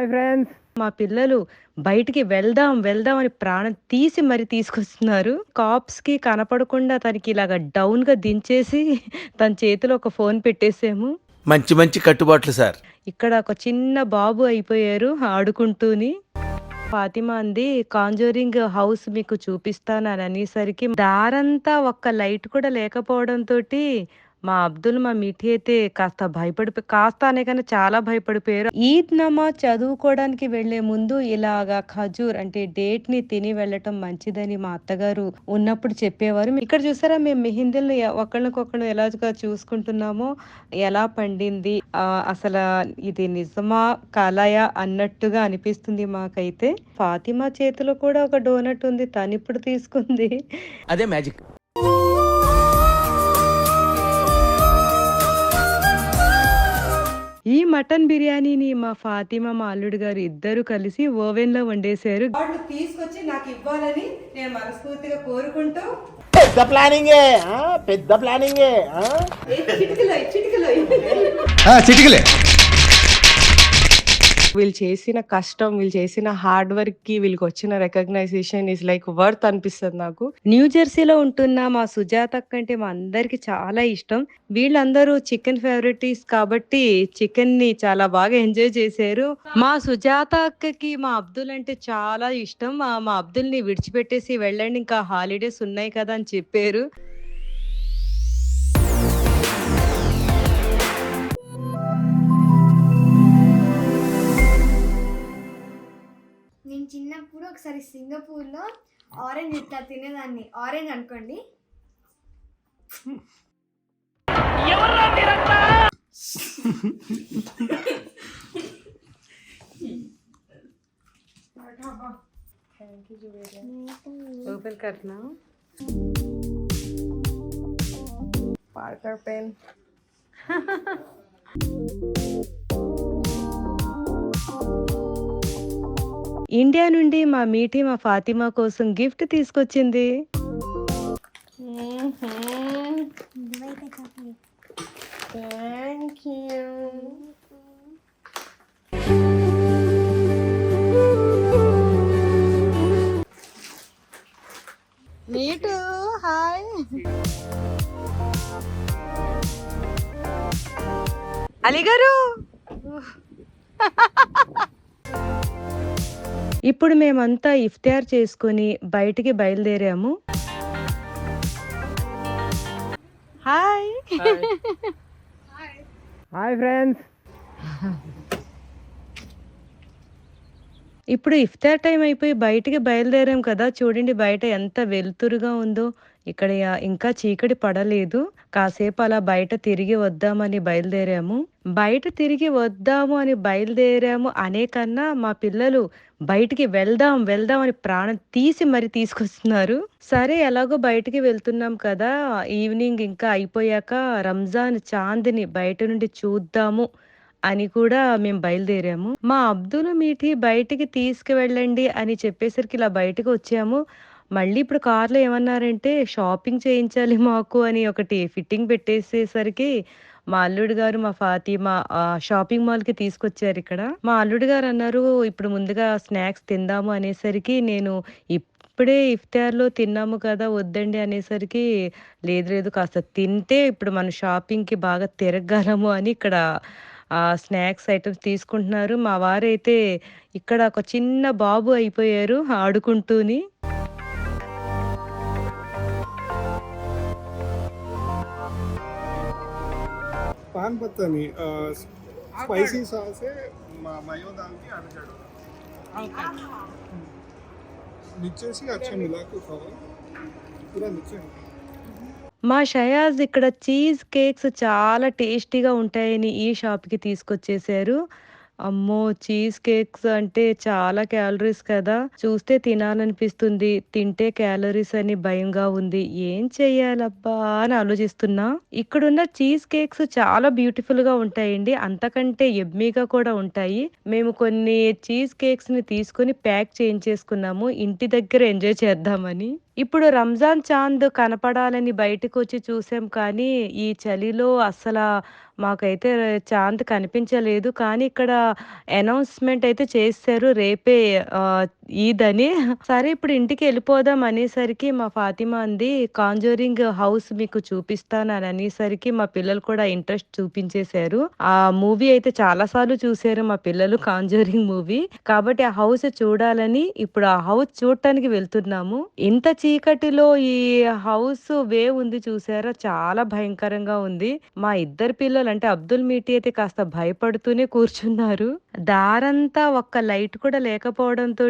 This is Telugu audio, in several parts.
హాయ్ ఫ్రెండ్స్ మా పిల్లలు బయటికి వెళ్దాం వెళ్దాం అని ప్రాణం తీసి మరి తీసుకొస్తున్నారు. కాప్స్కి కనపడకుండా తనకి ఇలాగ డౌన్గా దించేసి తన చేతిలో ఒక ఫోన్ పెట్టేసాము. మంచి మంచి కట్టుబాట్లు సార్. ఇక్కడ ఒక చిన్న బాబు అయిపోయారు ఆడుకుంటూని. ఫాతిమా అంది కాంజోరింగ్ హౌస్ మీకు చూపిస్తాను అని అనేసరికి దారంతా ఒక్క లైట్ కూడా లేకపోవడం తోటి మా అబ్దుల్ మా మిఠి అయితే కాస్త భయపడిపోయి కాస్త అనే కానీ చాలా భయపడిపోయారు. ఈద్ నమాజ్ చదువుకోవడానికి వెళ్ళే ముందు ఇలాగా ఖజూర్ అంటే డేట్ని తిని వెళ్ళటం మంచిదని మా అత్తగారు ఉన్నప్పుడు చెప్పేవారు. ఇక్కడ చూసారా మేము మెహిందీలను ఒకళ్ళకొకళ్ళు ఎలాగా చూసుకుంటున్నామో ఎలా పండింది అసలు ఇది నిజమా కలయా అన్నట్టుగా అనిపిస్తుంది మాకైతే. ఫాతిమా చేతిలో కూడా ఒక డోనట్ ఉంది తను ఇప్పుడు తీసుకుంది. అదే మ్యాజిక్. ఈ మటన్ బిర్యానీని మా ఫాతిమా మా అల్లుడు గారు ఇద్దరు కలిసి ఓవెన్లో వండేశారు వాళ్ళు తీసుకొచ్చి నాకు ఇవ్వాలని నేను మనస్ఫూర్తిగా కోరుకుంటూ పెద్ద ప్లానింగే ఆ? పెద్ద ప్లానింగే ఆ? చిటికలో చిటికలో చిటికలే వీళ్ళు చేసిన కష్టం వీళ్ళు చేసిన హార్డ్ వర్క్కి వీళ్ళకి వచ్చిన రికగ్నైజేషన్ ఇస్ లైక్ వర్త్ అనిపిస్తుంది నాకు. న్యూ జెర్సీలో ఉంటున్న మా సుజాత అంటే మా అందరికి చాలా ఇష్టం. వీళ్ళందరూ చికెన్ ఫేవరెటీస్ కాబట్టి చికెన్ని చాలా బాగా ఎంజాయ్ చేశారు. మా సుజాత అక్కకి మా అబ్దుల్ అంటే చాలా ఇష్టం. మా మా అబ్దుల్ని విడిచిపెట్టేసి వెళ్ళండి ఇంకా హాలిడేస్ ఉన్నాయి కదా అని చెప్పారు. చిన్నప్పుడు ఒకసారి సింగపూర్లో ఆరెంజ్ ఇట్లా తినేదాన్ని. ఆరెంజ్ అనుకోండి. ఓపెన్ కట్నా పార్కర్ పెన్ ఇండియా నుండి మా మీటి మా ఫాతిమా కోసం గిఫ్ట్ తీసుకొచ్చింది. థ్యాంక్ యూ మీటు హాయ్. అలీ గారు ఇప్పుడు మేమంతా ఇఫ్తార్ చేసుకొని బయటికి బయలుదేరాము. హాయ్. హాయ్. ఫ్రెండ్స్. ఇప్పుడు ఇఫ్తార్ టైం అయిపోయి బయటికి బయలుదేరాం కదా. చూడండి బయట ఎంత వెలుతురుగా ఉందో. ఇక్కడ ఇంకా చీకటి పడలేదు. కాసేపు అలా బయట తిరిగి వద్దామని బయలుదేరాము. బయట తిరిగి వద్దాము అని బయలుదేరాము అనే కన్నా మా పిల్లలు బయటికి వెళ్దాం వెళ్దాం అని ప్రాణం తీసి మరి తీసుకొస్తున్నారు. సరే ఎలాగో బయటికి వెళ్తున్నాం కదా. ఈవినింగ్ ఇంకా అయిపోయాక రంజాన్ చాంద్ని బయట నుండి చూద్దాము అని కూడా మేము బయలుదేరాము. మా అబ్దుల్ మీఠి బయటికి తీసుకువెళ్ళండి అని చెప్పేసరికి ఇలా బయటకు వచ్చాము. మళ్ళీ ఇప్పుడు కార్లో ఏమన్నారంటే షాపింగ్ చేయించాలి మాకు అని ఒకటి ఫిట్టింగ్ పెట్టేసేసరికి మా అల్లుడు గారు మా ఫాతిమా మా షాపింగ్ మాల్కి తీసుకొచ్చారు ఇక్కడ. మా అల్లుడు గారు అన్నారు ఇప్పుడు ముందుగా స్నాక్స్ తిందాము అనేసరికి నేను ఇప్పుడే ఇఫ్తార్లో తిన్నాము కదా వద్దండి అనేసరికి లేదు లేదు కాస్త తింటే ఇప్పుడు మన షాపింగ్కి బాగా తిరగలము అని ఇక్కడ స్నాక్స్ ఐటమ్స్ తీసుకుంటున్నారు. మా వారైతే ఇక్కడ ఒక చిన్న బాబు అయిపోయారు ఆడుకుంటూని. పాన్ పత్తని స్పైసీ సాసే మయో దాల్కి అడిగాడు కావాలి. మా షయాజ్ ఇక్కడ చీజ్ కేక్స్ చాలా టేస్టీగా ఉంటాయని ఈ షాప్కి తీసుకొచ్చేసారు. అమ్మో చీజ్ కేక్స్ అంటే చాలా క్యాలరీస్ కదా. చూస్తే తినాలనిపిస్తుంది. తింటే క్యాలరీస్ అని భయంగా ఉంది. ఏం చెయ్యాలబ్బా అని ఆలోచిస్తున్నా. ఇక్కడున్న చీజ్ కేక్స్ చాలా బ్యూటిఫుల్గా ఉంటాయండి. అంతకంటే ఎమ్మీగా కూడా ఉంటాయి. మేము కొన్ని చీజ్ కేక్స్ని తీసుకొని ప్యాక్ చేయించేసుకున్నాము. ఇంటి దగ్గర ఎంజాయ్ చేద్దామని. ఇప్పుడు రంజాన్ చాంద్ కనపడాలని బయటకు వచ్చి చూసాం కానీ ఈ చలిలో అస్సల మాకైతే చాంద్ కనిపించలేదు. కానీ ఇక్కడ అనౌన్స్మెంట్ అయితే చేశారు రేపే ఈద్ అని సరే ఇప్పుడు ఇంటికి వెళ్ళిపోదాం అనేసరికి మా ఫాతిమా అంది కాంజోరింగ్ హౌస్ మీకు చూపిస్తాను అని అనేసరికి మా పిల్లలు కూడా ఇంట్రెస్ట్ చూపించేశారు. ఆ మూవీ అయితే చాలా సార్లు చూసారు మా పిల్లలు కాంజోరింగ్ మూవీ. కాబట్టి ఆ హౌస్ చూడాలని ఇప్పుడు ఆ హౌస్ చూడటానికి వెళ్తున్నాము. ఇంత చీకటిలో ఈ హౌస్ వే ఉంది చూసారా? చాలా భయంకరంగా ఉంది. మా ఇద్దరు పిల్లలు అంటే అబ్దుల్ మీటి అయితే కాస్త భయపడుతూనే కూర్చున్నారు. దారంతా ఒక్క లైట్ కూడా లేకపోవడంతో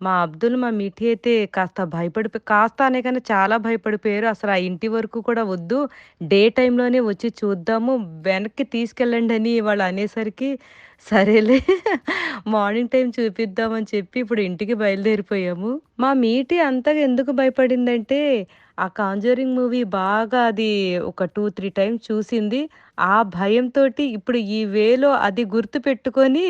మా అబ్దుల్ మా మిఠి అయితే కాస్త భయపడిపోయి కాస్త అనే కానీ చాలా భయపడిపోయారు. అసలు ఆ ఇంటి వరకు కూడా వద్దు. డే టైంలోనే వచ్చి చూద్దాము. వెనక్కి తీసుకెళ్ళండి అని వాళ్ళు అనేసరికి సరేలే. మార్నింగ్ టైం చూపిద్దామని చెప్పి ఇప్పుడు ఇంటికి బయలుదేరిపోయాము. మా మీటి అంతగా ఎందుకు భయపడిందంటే ఆ కాంజోరింగ్ మూవీ బాగా అది ఒక టూ త్రీ టైమ్స్ చూసింది. ఆ భయంతో ఇప్పుడు ఈ వేలో అది గుర్తు పెట్టుకొని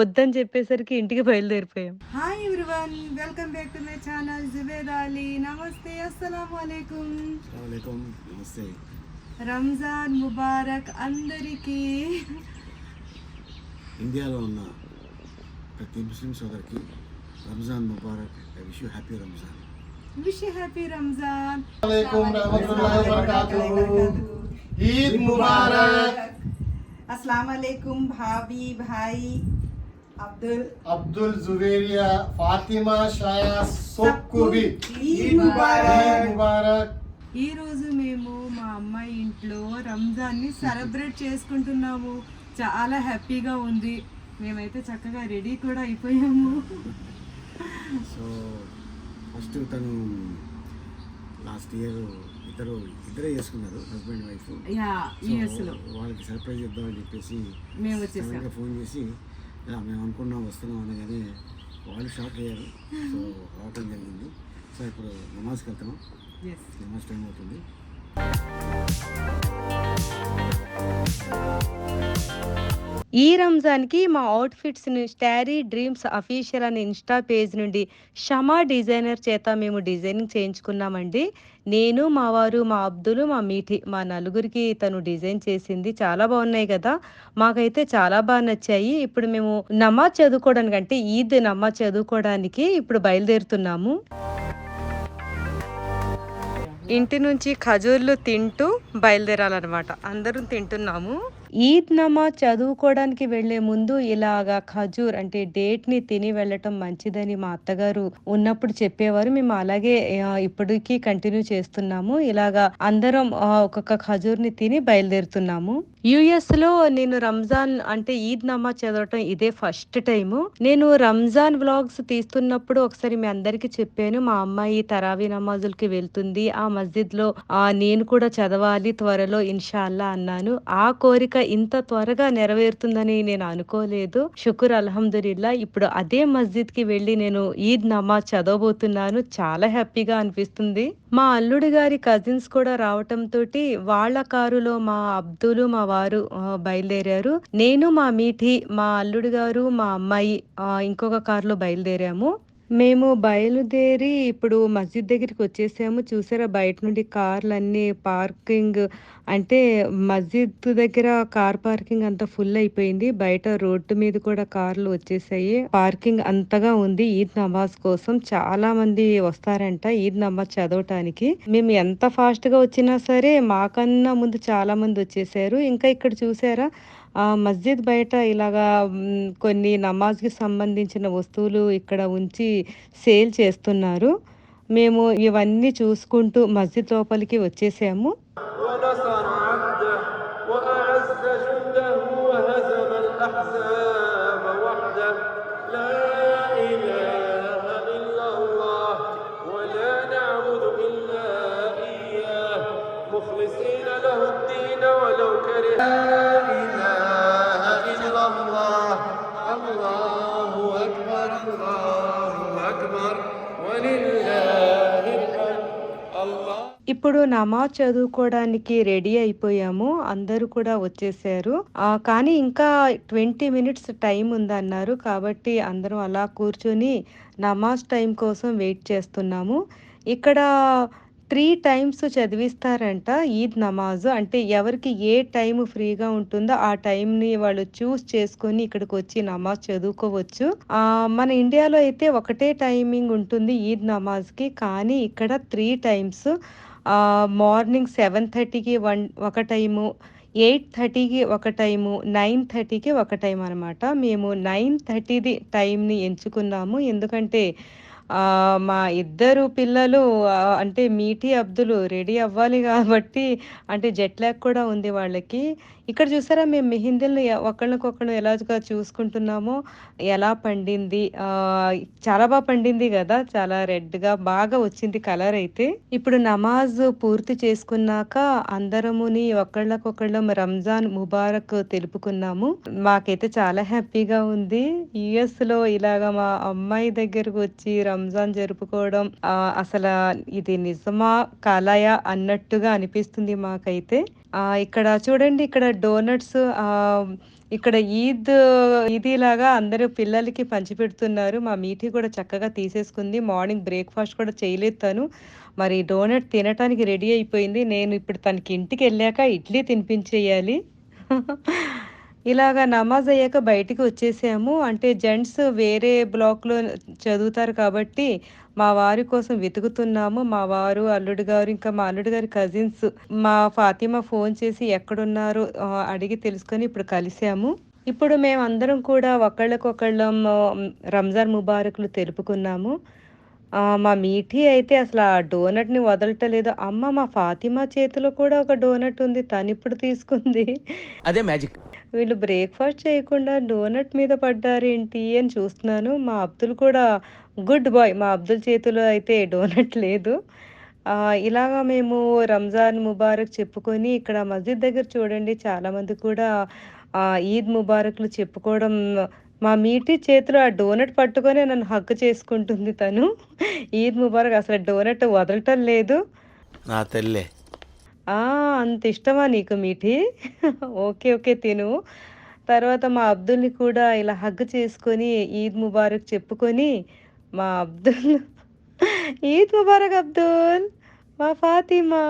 వద్దని చెప్పేసరికి ఇంటికి బయలుదేరిపోయాం. Hi everyone welcome back to my channel Zubed Ali నమస్తే అస్సలాము అలైకుం నమస్తే రంజాన్ ముబారక్ అందరికీ ఇండియాలో ఉన్న ప్రతి ముస్లిం సోదరికి Ramzan Mubarak I wish you happy Ramzan wish happy Ramzan Eid Mubarak अस्सलाम वालेकुम भाभी भाई अब्दुल అబ్దుల్ జువేరియా ఫాతిమా షాయా సొక్కువి ఈద్ ముబారక్. ఈద్ ముబారక్ ఈ రోజు మేము మా అమ్మాయి ఇంట్లో రంజాన్ని సెలబ్రేట్ చేసుకుంటున్నాము చాలా హ్యాపీగా ఉంది. మేమైతే చక్కగా రెడీ కూడా అయిపోయాము. సో ఫస్ట్ తను లాస్ట్ ఇయర్ ఇద్దరు ఇద్దరే చేసుకున్నారు హస్బెండ్ వైఫ్. వాళ్ళకి సర్ప్రైజ్ ఇద్దామని చెప్పేసి మేము ఫోన్ చేసి మేము అనుకున్నాం వస్తున్నాం అనగానే వాళ్ళు షాక్ అయ్యారు. సో రావటం జరిగింది. సో ఇప్పుడు నమాజ్కి వెళ్తున్నాం. నమాజ్ టైం అవుతుంది. ఈ రంజాన్కి మా అవుట్ఫిట్స్ని స్టారీ డ్రీమ్స్ అఫీషియల్ అనే ఇన్స్టా పేజ్ నుండి షమా డిజైనర్ చేత మేము డిజైనింగ్ చేయించుకున్నామండి. నేను మా వారు మా అబ్దులు మా మీఠి మా నలుగురికి తను డిజైన్ చేసింది. చాలా బాగున్నాయి కదా? మాకైతే చాలా బాగా నచ్చాయి. ఇప్పుడు మేము నమాజ్ చదువుకోవడానికి అంటే ఈద్ నమాజ్ చదువుకోవడానికి ఇప్పుడు బయలుదేరుతున్నాము. ఇంటి నుంచి ఖజూర్లు తింటూ బయలుదేరాలన్నమాట. అందరం తింటున్నాము. ఈద్ నమాజ్ చదువుకోవడానికి వెళ్ళే ముందు ఇలాగా ఖజూర్ అంటే డేట్ని తిని వెళ్ళటం మంచిదని మా అత్తగారు ఉన్నప్పుడు చెప్పేవారు. మేము అలాగే ఇప్పటికీ కంటిన్యూ చేస్తున్నాము. ఇలాగా అందరం ఒక్కొక్క ఖజూర్ని తిని బయలుదేరుతున్నాము. యుఎస్లో నేను రంజాన్ అంటే ఈద్ నమాజ్ చదవటం ఇదే ఫస్ట్ టైము. నేను రంజాన్ వ్లాగ్స్ తీస్తున్నప్పుడు ఒకసారి మీ అందరికి చెప్పాను. మా అమ్మాయి తరావీ నమాజులకి వెళ్తుంది. ఆ మస్జిద్లో నేను కూడా చదవాలి త్వరలో ఇన్షాల్లా అన్నాను. ఆ కోరిక ఇంత త్వరగా నెరవేరుతుందని నేను అనుకోలేదు. షుకుర్ అల్హమ్దుల్లా ఇప్పుడు అదే మస్జిద్కి వెళ్ళి నేను ఈద్ నమాజ్ చదవబోతున్నాను. చాలా హ్యాపీగా అనిపిస్తుంది. మా అల్లుడి గారి కజిన్స్ కూడా రావటం తోటి వాళ్ళ కారులో మా అబ్దులు మా వారు బయలుదేరారు. నేను మా మీఠి మా అల్లుడి గారు మా అమ్మాయి ఇంకొక కారులో బయలుదేరాము. మేము బయలుదేరి ఇప్పుడు మస్జిద్ దగ్గరికి వచ్చేసాము. చూసారా బయట నుండి కార్లు అన్నీ పార్కింగ్ అంటే మస్జిద్ దగ్గర కార్ పార్కింగ్ అంతా ఫుల్ అయిపోయింది. బయట రోడ్డు మీద కూడా కార్లు వచ్చేసాయి. పార్కింగ్ అంతగా ఉంది ఈద్ నమాజ్ కోసం. చాలా మంది వస్తారంట ఈద్ నమాజ్ చదవటానికి. మేము ఎంత ఫాస్ట్గా వచ్చినా సరే మాకన్నా ముందు చాలా మంది వచ్చేసారు. ఇంకా ఇక్కడ చూసారా ఆ మస్జిద్ బయట ఇలాగా కొన్ని నమాజ్కి సంబంధించిన వస్తువులు ఇక్కడ ఉంచి సేల్ చేస్తున్నారు. మేము ఇవన్నీ చూసుకుంటూ మస్జిద్ లోపలికి వచ్చేసాము. ఇప్పుడు నమాజ్ చదువుకోవడానికి రెడీ అయిపోయాము. అందరూ కూడా వచ్చేసారు. కానీ ఇంకా ట్వంటీ మినిట్స్ టైం ఉందన్నారు. కాబట్టి అందరం అలా కూర్చొని నమాజ్ టైం కోసం వెయిట్ చేస్తున్నాము. ఇక్కడ త్రీ టైమ్స్ చదివిస్తారంట ఈద్ నమాజ్. అంటే ఎవరికి ఏ టైం ఫ్రీగా ఉంటుందో ఆ టైంని వాళ్ళు చూస్ చేసుకొని ఇక్కడికి వచ్చి నమాజ్ చదువుకోవచ్చు. మన ఇండియాలో అయితే ఒకటే టైమింగ్ ఉంటుంది ఈద్ నమాజ్కి. కానీ ఇక్కడ త్రీ టైమ్స్ మార్నింగ్ సెవెన్ థర్టీకి వన్ ఒక టైము ఎయిట్ థర్టీకి ఒక టైము నైన్ థర్టీకి ఒక టైం అనమాట మేము నైన్ థర్టీది టైంని ఎంచుకున్నాము. ఎందుకంటే మా ఇద్దరు పిల్లలు అంటే మీటి అబ్దులు రెడీ అవ్వాలి కాబట్టి అంటే జెట్ ల్యాగ్ కూడా ఉంది వాళ్ళకి. ఇక్కడ చూసారా మేము మెహిందీలను ఒకళ్ళకొకళ్ళు ఎలాగా చూసుకుంటున్నామో ఎలా పండింది చాలా బాగా పండింది కదా చాలా రెడ్గా బాగా వచ్చింది కలర్ అయితే. ఇప్పుడు నమాజ్ పూర్తి చేసుకున్నాక అందరముని ఒకళ్ళకొకళ్ళం రంజాన్ ముబారక్ తెలుపుకున్నాము. మాకైతే చాలా హ్యాపీగా ఉంది. యుఎస్లో ఇలాగా మా అమ్మాయి దగ్గరకు వచ్చి రంజాన్ జరుపుకోవడం అసలు ఇది నిజమా కలయా అన్నట్టుగా అనిపిస్తుంది మాకైతే. ఇక్కడ చూడండి ఇక్కడ డోనట్స్ ఇక్కడ ఈద్ ఈదీ లాగా అందరూ పిల్లలకి పంచిపెడుతున్నారు. మా మీఠీ కూడా చక్కగా తీసేసుకుంది. మార్నింగ్ బ్రేక్ఫాస్ట్ కూడా చేయలేదు తను. మరి డోనట్ తినటానికి రెడీ అయిపోయింది. నేను ఇప్పుడు తనకి ఇంటికి వెళ్ళాక ఇడ్లీ తినిపించేయాలి. ఇలాగా నమాజ్ అయ్యాక బయటికి వచ్చేసాము. అంటే జెంట్స్ వేరే బ్లాక్లో చదువుతారు కాబట్టి మా వారి కోసం వెతుకుతున్నాము. మా వారు అల్లుడు గారు ఇంకా మా అల్లుడు గారి కజిన్స్ మా ఫాతిమా ఫోన్ చేసి ఎక్కడున్నారో అడిగి తెలుసుకొని ఇప్పుడు కలిసాము. ఇప్పుడు మేము అందరం కూడా ఒకళ్ళకొకళ్ళం రంజాన్ ముబారక్లు తెలుపుకున్నాము. మా మీఠీ అయితే అసలు ఆ డోనట్ని వదలటలేదు. అమ్మ మా ఫాతిమా చేతిలో కూడా ఒక డోనట్ ఉంది. తను ఇప్పుడు తీసుకుంది. అదే మ్యాజిక్. వీళ్ళు బ్రేక్ఫాస్ట్ చేయకుండా డోనట్ మీద పడ్డారేంటి అని చూస్తున్నాను. మా అబ్దుల్ కూడా గుడ్ బాయ్. మా అబ్దుల్ చేతిలో అయితే డోనట్ లేదు. ఇలాగా మేము రంజాన్ ముబారక్ చెప్పుకొని ఇక్కడ మస్జిద్ దగ్గర చూడండి. చాలామంది కూడా ఈద్ ముబారక్లు చెప్పుకోవడం మా మీటి చేతిలో ఆ డోనట్ పట్టుకొని నన్ను హక్కు చేసుకుంటుంది తను. ఈద్ ముబారక్ అసలు డోనట్ వదలటం లేదు. నా తల్లే. అంత ఇష్టమా నీకు మీఠీ? ఓకే. ఓకే. తిను. తర్వాత మా అబ్దుల్‌ని కూడా ఇలా హగ్ చేసుకొని ఈద్ ముబారక్ చెప్పుకొని మా అబ్దుల్ ఈద్ ముబారక్ అబ్దుల్. మా ఫాతిమా.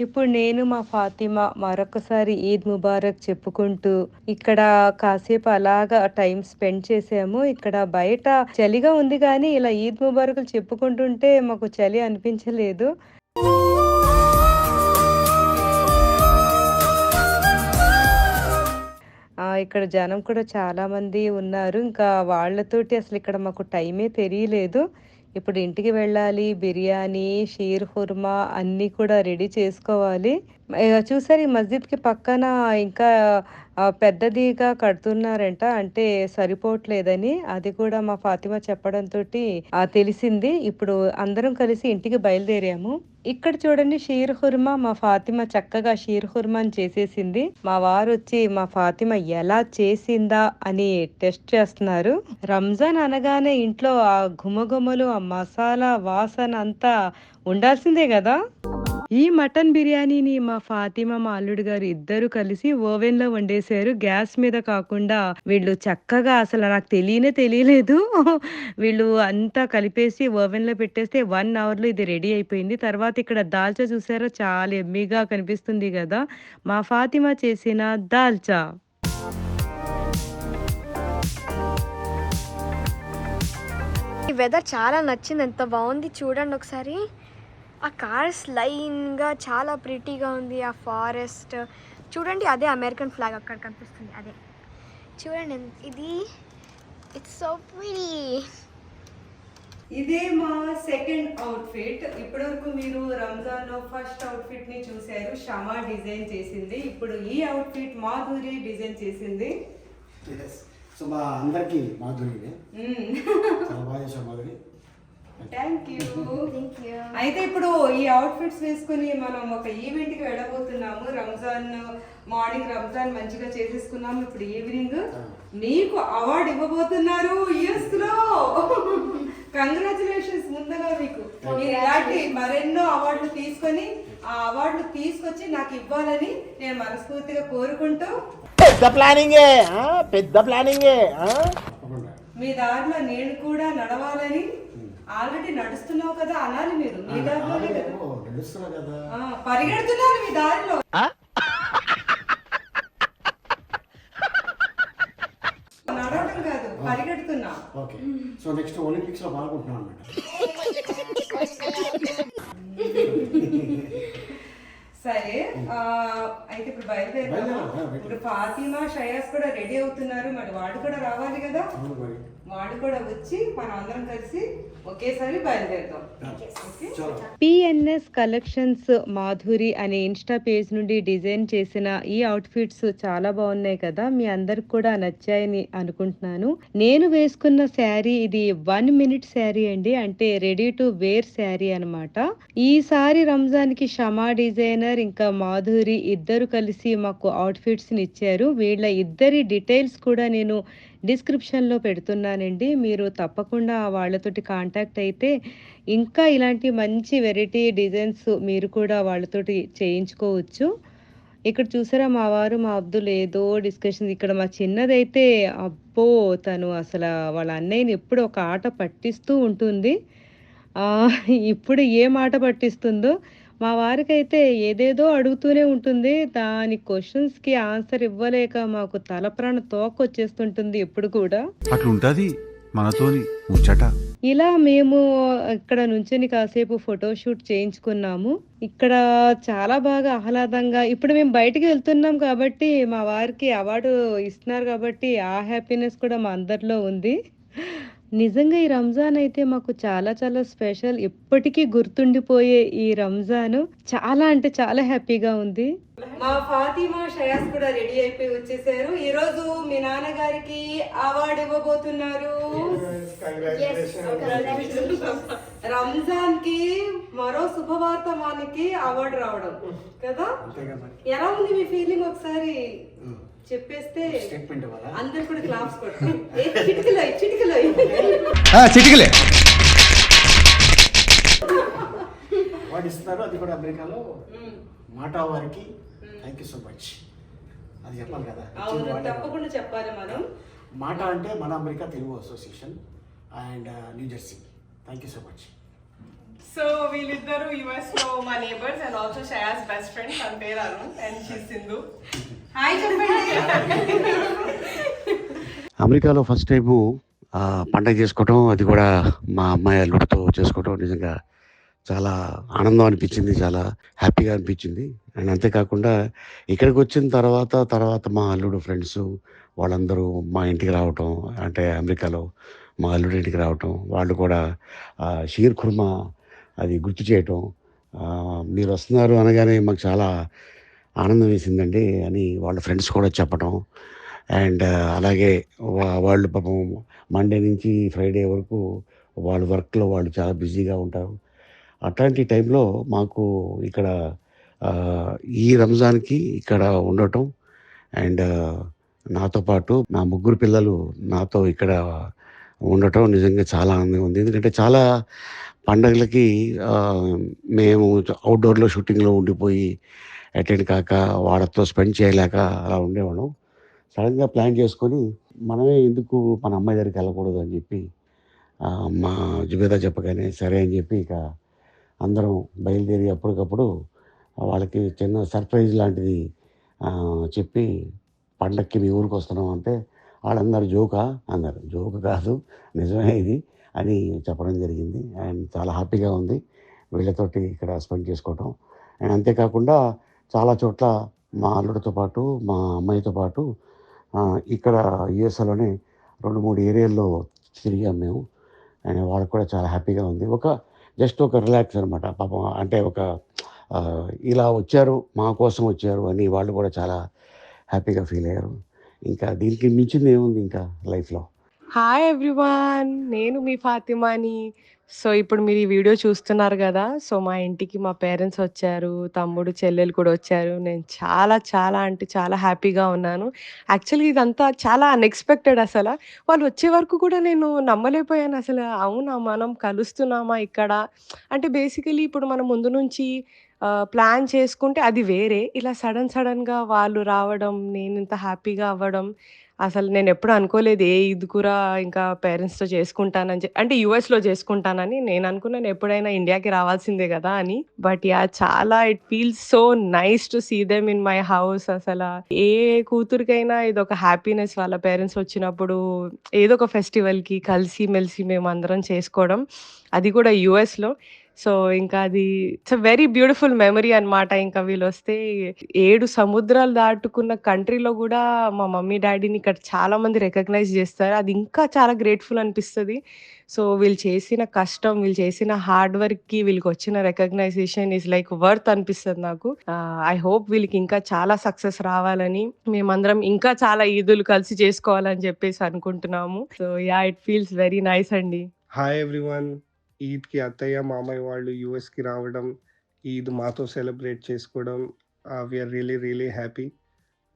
ఇప్పుడు నేను మా ఫాతిమా మరొకసారి ఈద్ ముబారక్ చెప్పుకుంటూ ఇక్కడ కాసేపు అలాగా టైం స్పెండ్ చేసాము. ఇక్కడ బయట చలిగా ఉంది కానీ ఇలా ఈద్ ముబారకులు చెప్పుకుంటుంటే మాకు చలి అనిపించలేదు. ఇక్కడ జనం కూడా చాలామంది ఉన్నారు. ఇంకా వాళ్ళతోటి అసలు ఇక్కడ మాకు టైమే తెలియలేదు. ఇప్పుడు ఇంటికి వెళ్ళాలి. బిర్యానీ, షీర్ హుర్మా అన్నీ కూడా రెడీ చేసుకోవాలి. చూసారు ఈ మస్జిద్‌కి పక్కన ఇంకా పెద్దదిగా కడుతున్నారంట. అంటే సరిపోవట్లేదని. అది కూడా మా ఫాతిమా చెప్పడంతోటి తెలిసింది. ఇప్పుడు అందరం కలిసి ఇంటికి బయలుదేరాము. ఇక్కడ చూడండి షీర్ హుర్మా మా ఫాతిమా చక్కగా షీర్ హుర్మాని చేసేసింది. మా వారు వచ్చి మా ఫాతిమా ఎలా చేసిందా అని టెస్ట్ చేస్తున్నారు. రంజాన్ అనగానే ఇంట్లో ఆ ఘుమఘుమలు, ఆ మసాలా వాసన అంతా ఉండాల్సిందే కదా ఈ మటన్ బిర్యానీని మా ఫాతిమా, మా అల్లుడు గారు ఇద్దరు కలిసి ఓవెన్‌లో వండేశారు. గ్యాస్ మీద కాకుండా వీళ్ళు చక్కగా అసలు నాకు తెలియనే తెలియలేదు. వీళ్ళు అంతా కలిపేసి ఓవెన్‌లో పెట్టేస్తే 1 అవర్‌లో ఇది రెడీ అయిపోయింది. తర్వాత ఇక్కడ దాల్చా చూసారా చాలా ఎమ్మీగా కనిపిస్తుంది కదా మా ఫాతిమా చేసిన దాల్చా. ఈ వెదర్ చాలా నచ్చింది ఎంత బాగుంది చూడండి ఒకసారి ఆ కార్స్ లైన్గా చాలా ప్రిటీగా ఉంది ఆ ఫారెస్ట్ చూడండి అదే అమెరికన్ ఫ్లాగ్ అక్కడ కనిపిస్తుంది అదే. చూడండి ఇది ఇట్స్ సో ప్రిటీ ఇదే మా సెకండ్ అవుట్ఫిట్ ఇప్పటివరకు మీరు రంజాన్లో ఫస్ట్ అవుట్ఫిట్ని చూశారు. షమా డిజైన్ చేసింది. ఇప్పుడు ఈ అవుట్ఫిట్ మాధురి డిజైన్ చేసింది. సో మా అందరికీ మాధురినే. చాలా బాగా చేశాం మాధురి. థ్యాంక్ యూ అయితే ఇప్పుడు ఈ అవుట్ఫిట్స్ వేసుకుని మనం ఒక ఈవెంట్కి వెళ్ళబోతున్నాము. రంజాన్ మార్నింగ్ రంజాన్ మంచిగా చేసేసుకున్నాము. ఇప్పుడు ఈవినింగ్ నీకు అవార్డు ఇవ్వబోతున్నారు. యుఎస్లో కంగ్రాచులేషన్స్ ముందుగా మీకు. మీరు ఇలాంటి మరెన్నో అవార్డులు తీసుకొని ఆ అవార్డులు తీసుకొచ్చి నాకు ఇవ్వాలని నేను మనస్ఫూర్తిగా కోరుకుంటూ పెద్ద ప్లానింగే? పెద్ద ప్లానింగే మీ దారిలో నేను కూడా నడవాలని ఆల్రెడీ నడుస్తున్నావు కదా అనాలి మీరు. మీ దారిలోనే కదా. ఓ, నడుస్తున్నా కదా. ఆ, పరిగెడుతున్నారు మీ దారిలో. నడవడం కాదు పరిగెడుతున్నా. ఓకే. సో నెక్స్ట్ ఒలింపిక్స్లో పాల్గొంటున్నాం అనమాట సరే ఆ, అయితే ఇప్పుడు బయలుదేరాం, ఆ. ఇప్పుడు ఫాతిమా షయాస్ కూడా రెడీ అవుతున్నారు. మరి వాడు కూడా రావాలి కదా? అవును మరి. వాడు కూడా వచ్చి మనం అందరం కలిసి ఒకేసారి బయలుదేరుతాం. పిఎన్ఎస్ కలెక్షన్స్ మాధురి అనే ఇన్స్టా పేజ్ నుండి డిజైన్ చేసిన ఈ అవుట్ఫిట్స్ చాలా బాగున్నాయి కదా. మీ అందరికి కూడా నచ్చాయని అనుకుంటున్నాను. నేను వేసుకున్న శారీ ఇది వన్ మినిట్ శారీ అండి. అంటే రెడీ టు వేర్ శారీ అన్నమాట. ఈసారి రంజాన్కి షమా డిజైనర్ ఇంకా మాధురి ఇద్దరు కలిసి మాకు అవుట్ఫిట్స్ని ఇచ్చారు. వీళ్ళ ఇద్దరి డీటెయిల్స్ కూడా నేను డిస్క్రిప్షన్లో పెడుతున్నానండి. మీరు తప్పకుండా వాళ్ళతోటి కాంటాక్ట్ అయితే ఇంకా ఇలాంటి మంచి వెరైటీ డిజైన్స్ మీరు కూడా వాళ్ళతోటి చేయించుకోవచ్చు. ఇక్కడ చూసారా మా వారు మా అబ్దుల్ ఏదో డిస్కషన్ ఇక్కడ మా చిన్నదైతే అబ్బో తను అసలు వాళ్ళ అన్నయ్యని ఎప్పుడు ఒక ఆట పట్టిస్తూ ఉంటుంది. ఇప్పుడు ఏ మాట పట్టిస్తుందో మా వారికైతే ఏదేదో అడుగుతూనే ఉంటుంది. దాని క్వశ్చన్స్కి ఆన్సర్ ఇవ్వలేక మాకు తల ప్రాణ తోక వచ్చేస్తుంటుంది ఎప్పుడు కూడా. అట్లుంటది మనతోని ముచ్చట. ఇలా మేము ఇక్కడ నుంచొని కాసేపు ఫోటోషూట్ చేయించుకున్నాము. ఇక్కడ చాలా బాగా ఆహ్లాదంగా ఇప్పుడు మేము బయటికి వెళ్తున్నాం కాబట్టి మా వారికి అవార్డు ఇస్తున్నారు కాబట్టి ఆ హ్యాపీనెస్ కూడా మా అందరిలో ఉంది. నిజంగా ఈ రంజాన్ అయితే మాకు చాలా చాలా స్పెషల్. ఎప్పటికీ గుర్తుండిపోయే ఈ రంజాన్ చాలా అంటే చాలా హ్యాపీగా ఉంది. మా ఫాతిమా షయాస్ కూడా రెడీ అయిపోయి వచ్చేసారు. ఈ రోజు మీ నాన్నగారికి అవార్డు ఇవ్వబోతున్నారు. రంజాన్కి మరో శుభవార్త మనకి అవార్డు రావడం కదా? ఎలా ఉంది మీ ఫీలింగ్ ఒకసారి చెప్పేస్తే అందరు కూడా క్లాప్స్ ఏ చిటికలో. చిటికలో అది కూడా అమెరికాలో మాటా వారికి థ్యాంక్ యూ సో మచ్ అది చెప్పాలి కదా. తప్పకుండా చెప్పాలి మనం. మాట అంటే మన America Telugu association and New Jersey thank you so much so వీళ్ళిద్దరు యుఎస్లో మా neighbours and also Shaya's best friend తన పేరు Arun and she Sindhu hi చెప్పండి. అమెరికాలో ఫస్ట్ టైము పండగ చేసుకోవటం అది కూడా మా అమ్మాయి అల్లుడితో చేసుకోవటం నిజంగా చాలా ఆనందం అనిపించింది చాలా హ్యాపీగా అనిపించింది. అండ్ అంతేకాకుండా ఇక్కడికి వచ్చిన తర్వాత తర్వాత మా అల్లుడు ఫ్రెండ్స్ వాళ్ళందరూ మా ఇంటికి రావటం అంటే అమెరికాలో మా అల్లుడి ఇంటికి రావటం వాళ్ళు కూడా షీర్ ఖుర్మా అది గుర్తు చేయటం మీరు వస్తున్నారు అనగానే మాకు చాలా ఆనందం వేసిందండి అని వాళ్ళ ఫ్రెండ్స్ కూడా చెప్పటం. అండ్ అలాగే వా- వాళ్ళు పాపం మండే నుంచి ఫ్రైడే వరకు వాళ్ళ వర్క్లో వాళ్ళు చాలా బిజీగా ఉంటారు. అట్లాంటి టైంలో మాకు ఇక్కడ ఈ రంజాన్కి ఇక్కడ ఉండటం అండ్ నాతో పాటు నా ముగ్గురు పిల్లలు నాతో ఇక్కడ ఉండటం నిజంగా చాలా ఆనందంగా ఉంది. ఎందుకంటే చాలా పండగలకి మేము అవుట్డోర్లో షూటింగ్లో ఉండిపోయి అటెండ్ కాక వాళ్ళతో స్పెండ్ చేయలేక అలా ఉండేవాళ్ళం. సడన్గా ప్లాన్ చేసుకొని మనమే ఎందుకు మన అమ్మాయి దగ్గరికి వెళ్ళకూడదు అని చెప్పి మా జుబేదా చెప్పగానే సరే అని చెప్పి ఇక అందరం బయలుదేరి అప్పటికప్పుడు వాళ్ళకి చిన్న సర్ప్రైజ్ లాంటిది చెప్పి పండక్కి మీ ఊరికి వస్తున్నాం అంటే వాళ్ళందరూ జోకా? అన్నారు. జోక్ కాదు నిజమే ఇది అని చెప్పడం జరిగింది. అండ్ చాలా హ్యాపీగా ఉంది వీళ్ళతోటి ఇక్కడ స్పెండ్ చేసుకోవటం. అండ్ అంతేకాకుండా చాలా చోట్ల మా అల్లుడితో పాటు మా అమ్మాయితో పాటు ఇక్కడ యుఎస్ఏలోనే రెండు మూడు ఏరియాల్లో తిరిగాం మేము. అండ్ వాళ్ళకి కూడా చాలా హ్యాపీగా ఉంది. ఒక జస్ట్ ఒక రిలాక్స్ అనమాట పాపం అంటే ఒక ఇలా వచ్చారు మా కోసం వచ్చారు అని వాళ్ళు కూడా చాలా హ్యాపీగా ఫీల్ అయ్యారు. ఇంకా దీనికి మించింది ఏముంది ఇంకా లైఫ్లో? హాయ్ ఎవ్రీవాన్ నేను మీ ఫాతిమాని. సో ఇప్పుడు మీరు ఈ వీడియో చూస్తున్నారు కదా సో మా ఇంటికి మా పేరెంట్స్ వచ్చారు తమ్ముడు చెల్లెలు కూడా వచ్చారు. నేను చాలా చాలా అంటే చాలా హ్యాపీగా ఉన్నాను. యాక్చువల్లీ ఇదంతా చాలా అన్ఎక్స్పెక్టెడ్ అసలు. వాళ్ళు వచ్చే వరకు కూడా నేను నమ్మలేకపోయాను అసలు. అవునా మనం కలుస్తున్నామా ఇక్కడ? అంటే బేసికలీ ఇప్పుడు మనం ముందు నుంచి ప్లాన్ చేసుకుంటే అది వేరే ఇలా సడన్ సడన్గా వాళ్ళు రావడం నేను ఇంత హ్యాపీగా అవ్వడం అసలు నేను ఎప్పుడు అనుకోలేదు ఏ ఇది కూడా ఇంకా పేరెంట్స్‌తో చేసుకుంటానని చెప్పి అంటే యూఎస్‌లో చేసుకుంటానని. నేను అనుకున్నాను ఎప్పుడైనా ఇండియాకి రావాల్సిందే కదా అని. బట్ యా చాలా it feels so nice to see them in my house అసలు ఏ కూతురికైనా ఇదొక హ్యాపీనెస్ వాళ్ళ పేరెంట్స్ వచ్చినప్పుడు ఏదో ఒక ఫెస్టివల్‌కి కలిసి మెలిసి మేము అందరం చేసుకోవడం. అది కూడా యూఎస్‌లో. సో, ఇంకా అది ఇట్స్ వెరీ బ్యూటిఫుల్ మెమరీ అనమాట ఇంకా వీళ్ళొస్తే ఏడు సముద్రాలు దాటుకున్న కంట్రీలో కూడా మా మమ్మీ, డాడీని ఇక్కడ చాలా మంది రికగ్నైజ్ చేస్తారు అది ఇంకా చాలా గ్రేట్‌ఫుల్ అనిపిస్తుంది సో, వీళ్ళు చేసిన కష్టం, వీళ్ళు చేసిన హార్డ్ వీళ్ళకి వచ్చిన రికగ్నైజేషన్ ఇస్ లైక్ వర్త్ అనిపిస్తుంది నాకు. ఐ హోప్ వీళ్ళకి ఇంకా చాలా సక్సెస్ రావాలని, మేమందరం ఇంకా చాలా ఈదులు కలిసి చేసుకోవాలని చెప్పేసి అనుకుంటున్నాము. So, yeah it feels very nice అండి. Hi everyone. ఈద్‌కి అత్తయ్య, మామయ్య వాళ్ళు యూఎస్‌కి రావడం, ఈద్ మాతో సెలబ్రేట్ చేసుకోవడం ఆహ్, వి ఆర్ హ్యాపీ.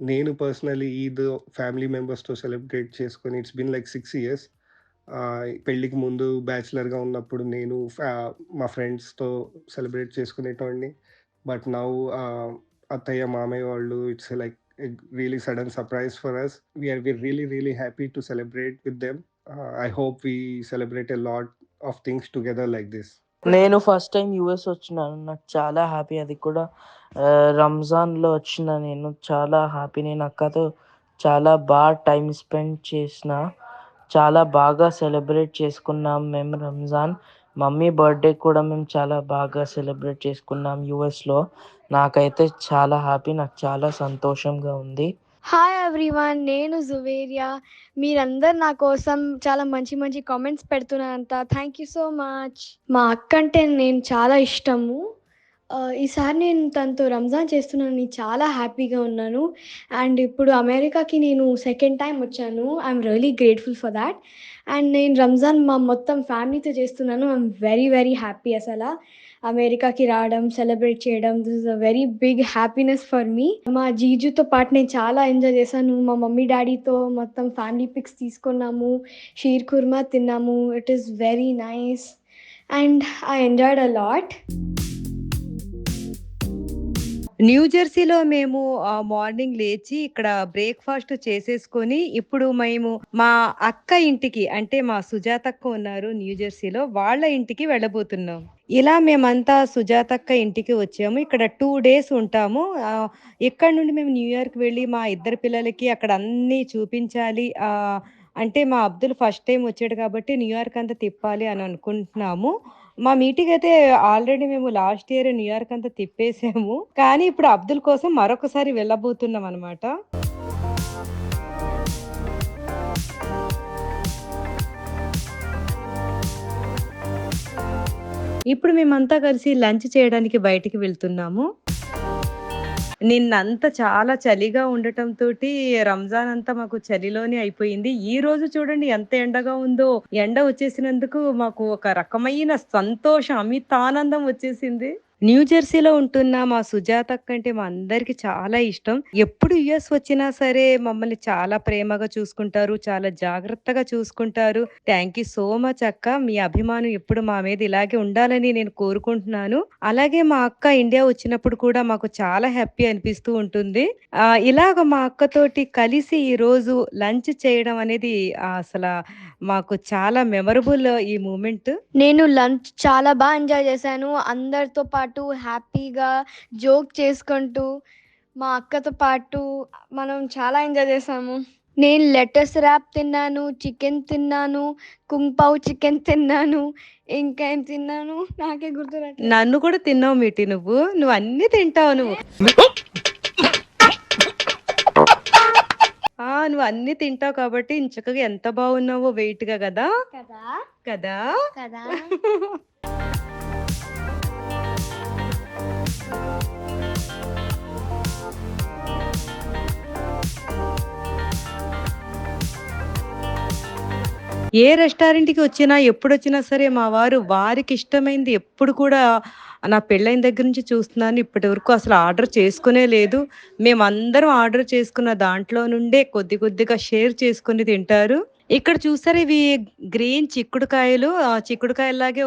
నేను పర్సనలీ ఈద్ ఫ్యామిలీ మెంబర్స్‌తో సెలబ్రేట్ చేసుకొని it's been like six years. పెళ్ళికి ముందు బ్యాచిలర్‌గా ఉన్నప్పుడు నేను ఫ్యా మా ఫ్రెండ్స్‌తో సెలబ్రేట్ చేసుకునేటోడిని. బట్ నౌ అత్తయ్య, మామయ్య వాళ్ళు it's like really sudden sudden surprise for us. We are we really happy to celebrate with them. I hope we celebrate a lot of things together like this. నేను ఫస్ట్ టైం యూఎస్ వచ్చినాను. నాకు చాలా హ్యాపీ అది కూడా రంజాన్‌లో వచ్చిన నేను చాలా హ్యాపీ. నేను అక్కతో చాలా బాగా టైం స్పెండ్ చేసిన. చాలా బాగా సెలబ్రేట్ చేసుకున్నాం మేము రంజాన్. మమ్మీ బర్త్‌డే కూడా మేము చాలా బాగా సెలబ్రేట్ చేసుకున్నాం యూఎస్‌లో. నాకైతే చాలా హ్యాపీ. నాకు చాలా సంతోషంగా ఉంది. Hi everyone. నేను జువేరియా. మీరందరు నా కోసం చాలా మంచి మంచి కామెంట్స్ పెడుతున్నారంట. Thank you so much. మా అక్క అంటే నేను చాలా ఇష్టము. ఈసారి నేను తనతో రంజాన్ చేస్తున్నాను చాలా హ్యాపీగా ఉన్నాను. అండ్ ఇప్పుడు అమెరికాకి నేను సెకండ్ టైం వచ్చాను. I really grateful for that and నేను రంజాన్ మా మొత్తం ఫ్యామిలీతో చేస్తున్నాను. ఐ వెరీ వెరీ హ్యాపీ అసలు అమెరికాకి రావడం, సెలబ్రేట్ చేయడం this is a very big happiness for me. మా జీజుతో పాటు నేను చాలా ఎంజాయ్ చేశాను. మా మమ్మీ, డాడీతో మొత్తం ఫ్యామిలీ పిక్స్ తీసుకున్నాము. షీర్ కుర్మా తిన్నాము. It is very nice. And I enjoyed a lot. New జెర్సీలో మేము మార్నింగ్ లేచి ఇక్కడ బ్రేక్‌ఫాస్ట్ చేసేసుకొని, ఇప్పుడు మేము మా అక్క ఇంటికి అంటే మా సుజాతక్క ఉన్నారు న్యూ జెర్సీలో. వాళ్ళ ఇంటికి వెళ్ళబోతున్నాం. ఇలా మేమంతా సుజాతక్క ఇంటికి వచ్చాము. ఇక్కడ టూ డేస్ ఉంటాము. ఇక్కడ నుండి మేము న్యూయార్క్ వెళ్ళి మా ఇద్దరు పిల్లలకి అక్కడ అన్నీ చూపించాలి. అంటే మా అబ్దుల్ ఫస్ట్ టైం వచ్చాడు కాబట్టి న్యూయార్క్ అంతా తిప్పాలి అని అనుకుంటున్నాము. మా మీటింగ్ అయితే ఆల్రెడీ మేము లాస్ట్ ఇయర్ న్యూయార్క్ అంతా తిప్పేసాము. కానీ ఇప్పుడు అబ్దుల్ కోసం మరొకసారి వెళ్ళబోతున్నాం అనమాట ఇప్పుడు మేమంతా కలిసి లంచ్ చేయడానికి బయటికి వెళ్తున్నాము. నిన్నంతా చాలా చలిగా ఉండటం తోటి రంజాన్ అంతా మాకు చలిలోనే అయిపోయింది. ఈ రోజు చూడండి ఎంత ఎండగా ఉందో. ఎండ వచ్చేసినందుకు మాకు ఒక రకమైన సంతోషం, అమితానందం వచ్చేసింది. న్యూ జెర్సీలో ఉంటున్న మా సుజాతక్క అంటే మా అందరికి చాలా ఇష్టం. ఎప్పుడు యుఎస్ వచ్చినా సరే మమ్మల్ని చాలా ప్రేమగా చూసుకుంటారు. చాలా జాగ్రత్తగా చూసుకుంటారు. థ్యాంక్ యూ సో మచ్ అక్క. మీ అభిమానం ఎప్పుడు మా మీద ఇలాగే ఉండాలని నేను కోరుకుంటున్నాను. అలాగే మా అక్క ఇండియా వచ్చినప్పుడు కూడా మాకు చాలా హ్యాపీ అనిపిస్తూ ఉంటుంది. ఇలాగ మా అక్కతోటి కలిసి ఈరోజు లంచ్ చేయడం అనేది అసలు మాకు చాలా మెమరబుల్ ఈ మూమెంట్. నేను లంచ్ చాలా బా ఎంజాయ్ చేశాను. అందరితో పాటు హ్యాపీగా జోక్ చేసుకుంటూ, మా అక్కతో పాటు మనం చాలా ఎంజాయ్ చేశాము. నేను లెటస్ ర్యాప్ తిన్నాను, చికెన్ తిన్నాను, కుంగ్ పావ్ చికెన్ తిన్నాను. ఇంకా ఏం తిన్నాను నాకే గుర్తు. నన్ను కూడా తిన్నావు మీటి నువ్వు. నువ్వు అన్నీ తింటావు నువ్వు. నువ్వు అన్నీ తింటావు కాబట్టి చక్కగా ఎంత బాగున్నావో వెయిట్‌గా గదా! కదా! కదా! కదా! ఏ రెస్టారెంట్‌కి వచ్చినా, ఎప్పుడొచ్చినా సరే మా వారు వారికి ఇష్టమైంది ఎప్పుడు కూడా నా పెళ్ళైన దగ్గర నుంచి చూస్తున్నాను. ఇప్పటివరకు అసలు ఆర్డర్ చేసుకునే లేదు. మేమందరం ఆర్డర్ చేసుకున్న దాంట్లో నుండే కొద్ది కొద్దిగా షేర్ చేసుకుని తింటారు. ఇక్కడ చూసారు ఇవి గ్రీన్ చిక్కుడుకాయలు. ఆ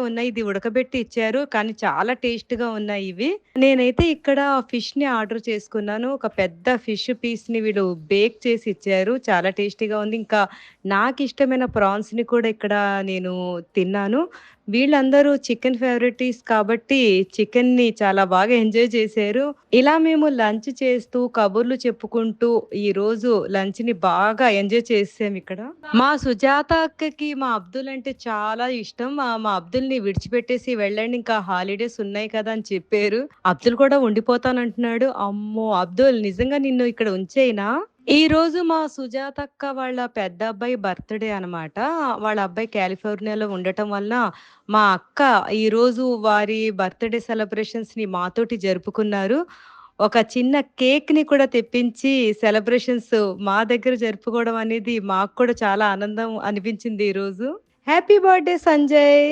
ఉన్నాయి. ఇది ఉడకబెట్టి ఇచ్చారు. కానీ చాలా టేస్ట్‌గా ఉన్నాయి ఇవి. నేనైతే ఇక్కడ ఫిష్‌ని ఆర్డర్ చేసుకున్నాను. ఒక పెద్ద ఫిష్ పీస్‌ని వీళ్ళు బేక్ చేసి ఇచ్చారు. చాలా టేస్టీగా ఉంది. ఇంకా నాకు ఇష్టమైన ప్రాన్స్‌ని కూడా ఇక్కడ నేను తిన్నాను. వీళ్ళందరూ చికెన్ ఫేవరెటీస్ కాబట్టి చికెన్‌ని చాలా బాగా ఎంజాయ్ చేశారు. ఇలా మేము లంచ్ చేస్తూ, కబుర్లు చెప్పుకుంటూ ఈరోజు లంచ్‌ని బాగా ఎంజాయ్ చేసాం ఇక్కడ. మా సుజాత అక్కకి మా అబ్దుల్ అంటే చాలా ఇష్టం. మా అబ్దుల్‌ని విడిచిపెట్టేసి వెళ్ళండి ఇంకా హాలిడేస్ ఉన్నాయి కదా! అని చెప్పారు. అబ్దుల్ కూడా ఉండిపోతానంటున్నాడు. అమ్మో! అబ్దుల్ నిజంగా నిన్ను ఇక్కడ ఈ ఈరోజు మా సుజాత అక్క వాళ్ళ పెద్ద అబ్బాయి బర్త్‌డే అనమాట. వాళ్ళ అబ్బాయి కాలిఫోర్నియాలో ఉండటం వలన మా అక్క ఈరోజు వారి బర్త్‌డే సెలబ్రేషన్స్‌ని మాతోటి జరుపుకున్నారు. ఒక చిన్న కేక్‌ని కూడా తెప్పించి సెలబ్రేషన్స్ మా దగ్గర జరుపుకోవడం అనేది మాకు కూడా చాలా ఆనందం అనిపించింది ఈరోజు. Happy birthday Sanjay!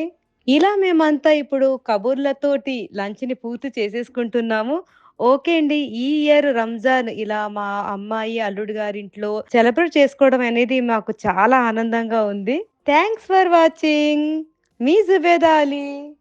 ఇలా మేమంతా ఇప్పుడు కబుర్లతోటి లంచ్‌ని పూర్తి చేసేసుకుంటున్నాము. ఓకే అండి. ఈ ఇయర్ రంజాన్ ఇలా మా అమ్మాయి, అల్లుడు గారింట్లో సెలబ్రేట్ చేసుకోవడం అనేది మాకు చాలా ఆనందంగా ఉంది. Thanks for watching. Me Zubeda Ali.